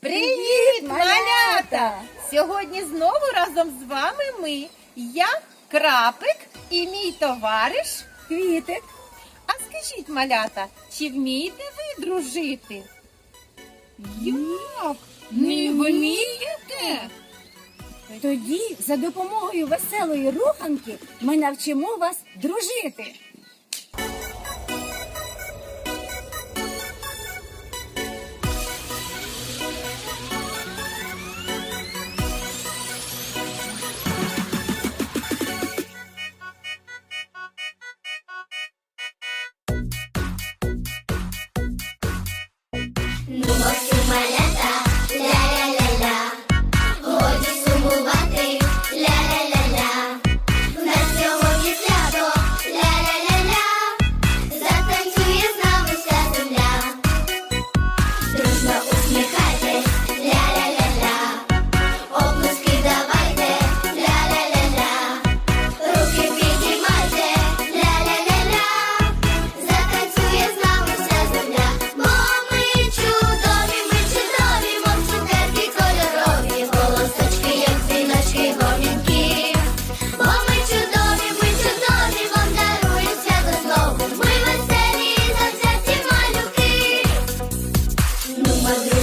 Привіт, малята! Сьогодні знову разом з вами ми. Я крапик і мій товариш Квітик. А скажіть, малята, чи вмієте ви дружити? Як? Не вмієте? Тоді за допомогою веселої руханки ми навчимо вас дружити. Madrid.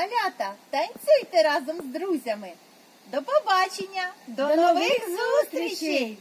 Малята, танцюйте разом з друзями. До побачення, до, до нових зустрічей!